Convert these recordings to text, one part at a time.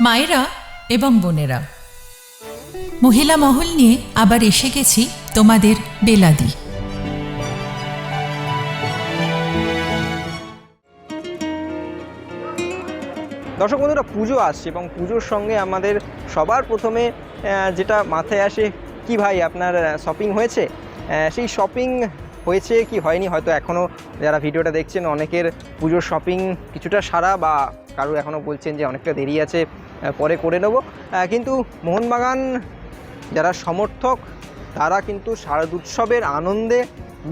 মায়েরা এবং বোনেরা। মহিলা মহল নিয়ে আবার এসে গেছি তোমাদের বেলাদি। দর্শক বন্ধুরা, পুজো আসছে এবং পুজোর সঙ্গে আমাদের সবার প্রথমে যেটা মাথায় আসে, কি ভাই আপনার শপিং হয়েছে? সেই শপিং হয়েছে কি হয়নি? হয়তো এখনও যারা ভিডিওটা দেখছেন, অনেকের পুজোর শপিং কিছুটা সারা বা কারও এখনও বলছেন যে অনেকটা দেরি আছে। পরে করে নেব। কিন্তু মোহনবাগান যারা সমর্থক, তারা কিন্তু শারদ উৎসবের আনন্দে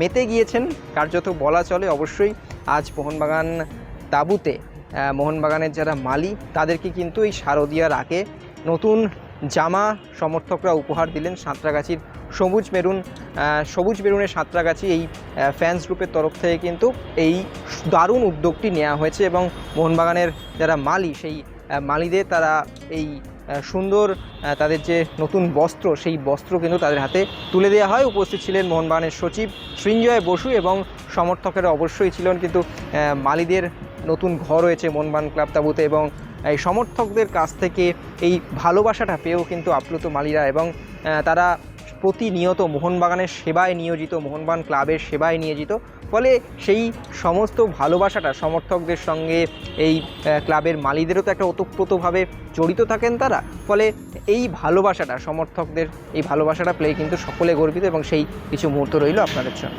মেতে গিয়েছেন। কার্যত বলা চলে অবশ্যই আজ মোহনবাগান তাঁবুতে মোহনবাগানের যারা মালি তাদেরকে কিন্তু এই শারদীয়ার আগে নতুন জামা সমর্থকরা উপহার দিলেন সাঁতরাগাছির সবুজ মেরুন সবুজ মেরুনের সাঁতরাগাছি এই ফ্যান্স গ্রুপের তরফ থেকে কিন্তু এই দারুণ উদ্যোগটি নেওয়া হয়েছে এবং মোহনবাগানের যারা মালি সেই মালিদের তারা এই সুন্দর তাদের যে নতুন বস্ত্র, সেই বস্ত্র কিন্তু তাদের হাতে তুলে দেওয়া হয়। উপস্থিত ছিলেন মোহনবাগানের সচিব সৃঞ্জয় বসু এবং সমর্থকেরা অবশ্যই ছিলেন কিন্তু মালিদের নতুন ঘর রয়েছে মোহনবাগান ক্লাব তাবুতে এবং এই সমর্থকদের কাছ থেকে এই ভালোবাসাটা পেয়েও কিন্তু আপ্লুত মালিরা এবং তারা প্রতিনিয়ত মোহনবাগানের সেবায় নিয়োজিত, মোহনবাগান ক্লাবের সেবায় নিয়োজিত। ফলে সেই সমস্ত ভালোবাসাটা সমর্থকদের সঙ্গে এই ক্লাবের মালিদেরও তো একটা ওতপ্রোতভাবে জড়িত থাকেন তারা। ফলে এই ভালোবাসাটা সমর্থকদের, এই ভালোবাসাটা প্লে কিন্তু সকলে গর্বিত এবং সেই কিছু মুহূর্ত রইল আপনাদের জন্য।